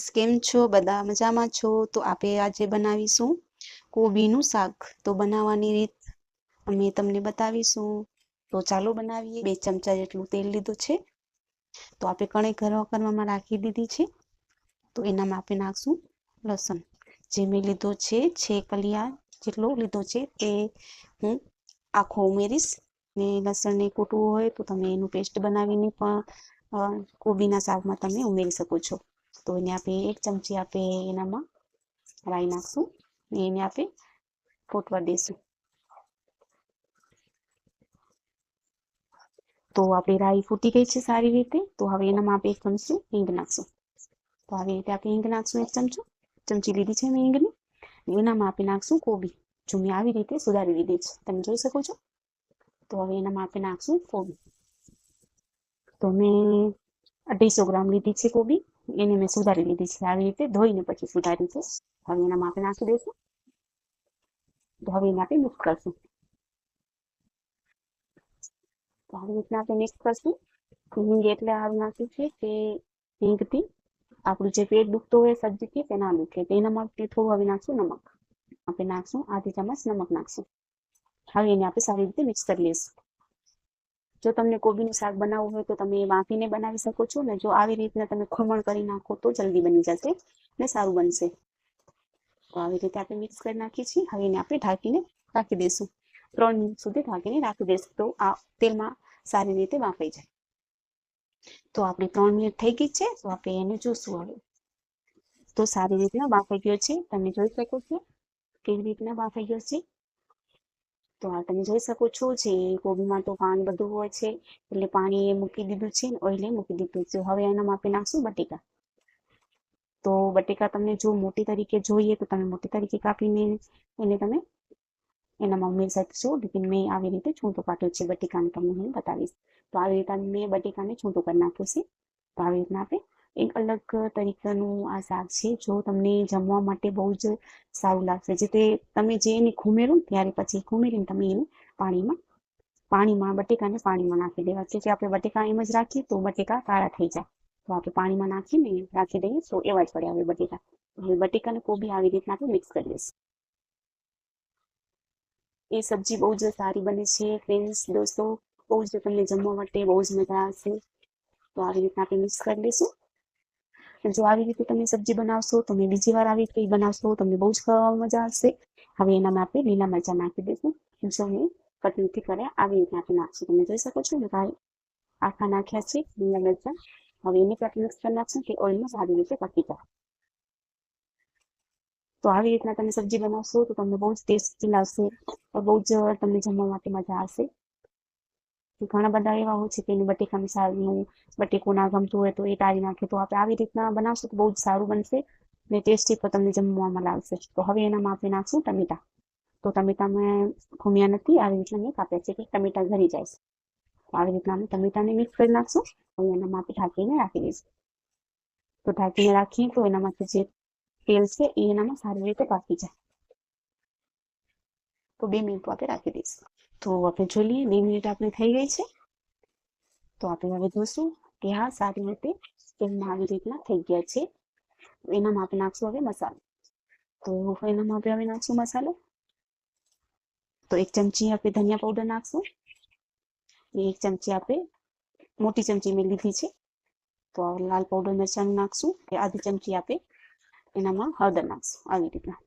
Friends કેમ છો? બધા મજામાં છો? તો આપણે આજે બનાવીશું કોબીનું શાક. તો બનાવવાની રીત અમે તમને બતાવીશું. તો ચાલો બનાવીએ. બે ચમચા જેટલું તેલ લીધું છે. તો આપણે કણેક ગરવા કરવામાં રાખી દીધી છે. તો એનામાં આપણે નાખશું લસણ. જે મેં લીધો છે છે કલિયા જેટલો લીધો છે તે હું આખો ઉમેરીશ. ને લસણને કૂટવું હોય તો તમે એનું પેસ્ટ બનાવીને પણ કોબીના શાકમાં તમે ઉમેરી શકો છો. તો એને આપણે એક ચમચી આપણે એનામાં રાઈ નાખશું ને એને આપણે ફૂટવા દઈશું તો આપણી રાઈ ફૂટી ગઈ છે સારી રીતે તો હવે એનામાં આપણે એક ચમચી હિંગ નાખશું તો આવી રીતે આપણે હિંગ નાખશું એક ચમચો ચમચી લીધી છે મેં હિંગની એનામાં આપણે નાખશું કોબી જો મેં આવી રીતે સુધારી લીધી છે તમે જોઈ શકો છો તો હવે એનામાં આપણે નાખશું કોબી તો મેં અઢીસો ગ્રામ લીધી છે કોબી એને મેં સુધારી લીધી છે. આવી રીતે ધોઈને પછી સુધારી છે. હવે એનામાં આપણે નાખી દઈશું. તો એને આપણે મિક્સ કરશું. તો આવી રીતના આપણે મિક્સ કરશું. હિંગ એટલે આવી નાખ્યું છે કે હિંગથી આપણું જે પેટ દુખતું હોય સબ્જીથી તે ના દુખે. તો એના માટે થોડું હવે નાખશું નમક. આપણે નાખશું આધી ચમચ નમક નાખશું. હવે એને આપણે સારી રીતે મિક્સ કરી લઈશું. જો તમને કોબીનું શાક બનાવવું હોય તો તમે બાફીને બનાવી શકો છો ને જો આવી રીતના તમે ખમણ કરી નાખો તો જલ્દી બની જશે ને સારું બનશે. તો આવી રીતે આપણે મિક્સ કરી નાખીએ છીએ. હવે એને આપણે ઢાંકીને રાખી દઈશું. ત્રણ મિનિટ સુધી ઢાંકીને રાખી દઈશું. તો આ તેલમાં સારી રીતે બાફાઈ જાય. તો આપણી ત્રણ મિનિટ થઈ ગઈ છે. તો આપણે એને જોશું હવે. તો સારી રીતના બાફાઈ ગયો છે. તમે જોઈ શકો છો કેવી રીતના બાફાઈ ગયો છે. તો આ તમે જોઈ શકો છો જે કોબીમાં તો પાણી બધું હોય છે, એટલે પાણી એ મૂકી દીધું છે ઓઇલે મૂકી દીધું છે. હવે એનામાં આપણે નાખશું બટેકા. તો બટેકા તમને જો મોટી તરીકે જોઈએ તો તમે મોટી તરીકે કાપીને એને તમે એનામાં ઉમેરી શકશો લેકિન મેં આવી રીતે છૂંટો કાઢ્યો છે બટેકાને તમને હું બતાવીશ. તો આવી રીતે મેં બટેકાને છૂંટો કરી નાખ્યો છે. તો આવી રીતના આપણે એક અલગ તરીકાનું આ શાક છે, જો તમને જમવા માટે બહુ જ સારું લાગશે. જે તે તમે જે એને ખુમેરો ત્યારે પછી ખુમેરીને તમે એને પાણીમાં પાણીમાં, બટેકાને પાણીમાં નાખી દેવા. કે આપણે બટેકા એમ જ રાખીએ તો બટેકા કાળા થઈ જાય. તો આપણે પાણીમાં નાખીને રાખી દઈએ તો એવા જ પડે હવે બટેકા. હવે બટેકાને કોબી આવી રીતના આપણે મિક્સ કરી દઈશું. એ સબ્જી બહુ જ સારી બને છે ફ્રેન્ડ્સ દોસ્તો. બહુ જ તમને જમવા માટે બહુ જ મજા આવશે. તો આવી રીતના આપણે મિક્સ કરી લઈશું જો આવી રીતે તમે સબ્જી બનાવશો તમે બીજી વાર આવી રીતે બનાવશો તમને બહુ જ ખાવામાં મજા આવશે. હવે એનામાં આપણે લીલા મરચા નાખી દઈશું. જો મેં કટ નથી કર્યા આવી રીતે આપણે નાખશું. તમે જોઈ શકો છો ને આખા નાખ્યા છે લીલા મરચા. હવે એને આપણે મિક્સ કરી નાખશું કે ઓઇલમાં સારી રીતે પકી જાય. તો આવી રીતના તમે સબ્જી બનાવશો તો તમને બહુ જ ટેસ્ટી લાગશે. બહુ જ તમને જમવા માટે મજા આવશે. ઘણા બધા એવા હોય છે કે એની બટેકા મિસાલનું બટેકું ના ગમતું હોય તો એ ટાળી નાખે. તો આપણે આવી રીતના બનાવશું તો બહુ જ સારું બનશે ને ટેસ્ટી પણ તમને જમવામાં લાગશે. તો હવે એનામાં આપણે નાખશું ટમેટા. તો ટમેટા મેં ખુમ્યા નથી, આવી રીતના મેં કાપ્યા છે કે ટમેટા ઘરી જાય છે. આવી રીતના અમે ટમેટાને મિક્સ કરી નાખશું હવે એનામાં આપણે ઢાંકીને રાખી દઈશું. તો ઢાંકીને રાખીએ તો એનામાંથી જે તેલ છે એ એનામાં સારી રીતે પાકી જાય. તો બે મિનિટ આપણે રાખી દઈશું. તો આપણે જોઈ લઈએ, બે મિનિટ આપણે થઈ ગઈ છે. તો આપણે હવે જોઈશું કે હા, સારી રીતે તેલમાં આવી રીતના થઈ ગયા છે. એનામાં આપણે નાખશું હવે મસાલો. તો એનામાં આપણે હવે નાખશું મસાલો. તો એક ચમચી આપણે ધનિયા પાવડર નાખશું. એક ચમચી આપણે મોટી ચમચી મેં લીધી છે. તો લાલ પાવડર મરચાંનું નાખશું. આધી ચમચી આપણે એનામાં હળદર નાખશું. આવી રીતના.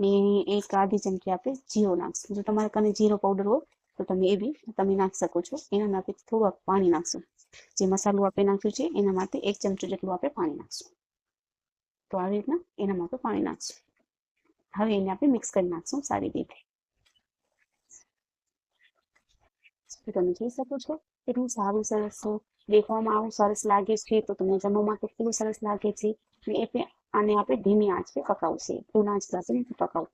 ને એક આધી ચમચી આપણે જીરો નાખશું. જો તમારે કને જીરો પાવડર હોય, તો તમે એ બી તમે નાખી શકો છો. એના માટે થોડું પાણી નાખશું. જે મસાલો આપણે નાખ્યું છે, એના માટે એક ચમચો જેટલું આપણે પાણી નાખશું. તો આવી રીતના એના માટે પાણી નાખશું. હવે એને આપણે મિક્સ કરી નાખશું સારી રીતે. તમે જોઈ શકો છો? કેટલું સારું સરસ દેખવામાં આવું સરસ લાગે છે, તો તમને જમવા માટે કેટલું સરસ લાગે છે. એ આને આપણે ધીમી આંચ પકાવશે ફૂલ આંચ થશે આપણે પકાવું.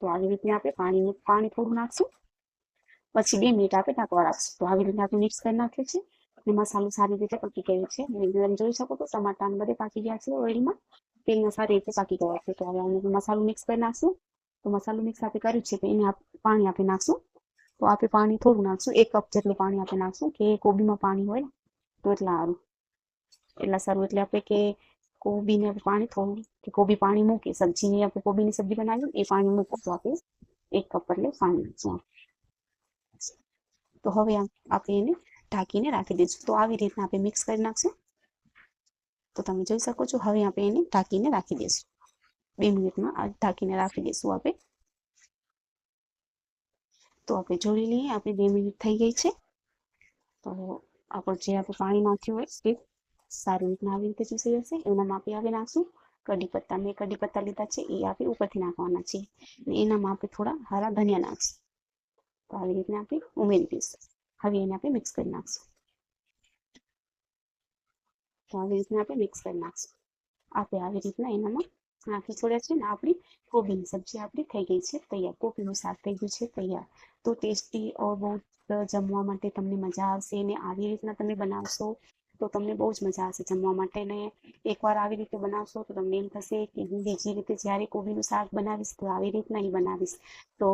તો આવી રીતે આપણે પાણીને પાણી થોડું નાખશું. પછી બે મિનિટ આપણે ઢાંકવા રાખશું. તો આવી રીતે આપણે મિક્સ કરી નાખ્યું છે. અને મસાલો સારી રીતે પકી ગયો છે. તમે જોઈ શકો તો ટમાટા બધે પાકી ગયા છે ઓઇલમાં. તેલના સારી રીતે પાકી ગયા છે. તો હવે અમે મસાલો મિક્સ કરી નાખશું. તો મસાલો મિક્સ આપણે કર્યું છે, તો એને પાણી આપણે નાખશું. તો આપણે પાણી થોડું નાખશું. એક કપ જેટલું પાણી આપણે નાખશું, કે કોબીમાં પાણી હોય ને, તો એટલા સારું. એટલા સારું એટલે આપણે કે કોબીને પાણી થોડું કે કોબી પાણી મૂકી સબ્જીની આપણે કોબીની સબ્જી બનાવી એ પાણી મૂકું તો આપણે એક કપ એટલે પાણી નાખશું તો હવે આપણે એને ઢાંકીને રાખી દઈશું. તો આવી રીતના આપણે મિક્સ કરી નાખશું. તો તમે જોઈ શકો છો, હવે આપણે એને ઢાંકીને રાખી દઈશું. બે મિનિટમાં ઢાંકીને રાખી દઈશું આપણે. તો આપણે જોઈ લઈએ, આપણે બે મિનિટ થઈ ગઈ છે. તો આપણે જે આપણે પાણી નાખ્યું હોય સારી રીતના આવી રીતે ચૂસી જશે એનામાં આપણે આવી નાખશું. કઢી પત્તા મેં કઢી પત્તા લીધા છે, એ આપણે ઉપરથી નાખવાના છે. અને એનામાં આપણે થોડા હરા ધનિયા નાખશું. તો આવી રીતના આપણે ઉમેરી દઈશું. હવે એને આપણે મિક્સ કરી નાખશું. તો આવી રીતના આપણે મિક્સ કરી નાખશું. આપણે આવી રીતના એનામાં નાખી છોડ્યા છે ને આપણી કોબીની સબ્જી આપણી થઈ ગઈ છે, તૈયાર. કોબીનું શાક થઈ ગયું છે, તૈયાર. તો ટેસ્ટી ઓર બહુ જમવા માટે તમને મજા આવશે ને આવી રીતના તમે બનાવશો તો તમને બહુ જ મજા આવશે જમવા માટે ને એકવાર આવી રીતે બનાવશો તો તમને એમ થશે કે હું બીજી રીતે જ્યારે કોબીનું શાક બનાવીશ તો આવી રીતના જ બનાવીશ. તો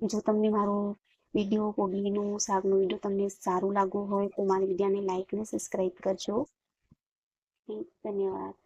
જો તમને મારો વીડિયો કોબીનું શાકનો વીડિયો તમને સારું લાગવું હોય તો મારી વિડીયોને લાઈક અને સબસ્ક્રાઈબ કરજો. ધન્યવાદ.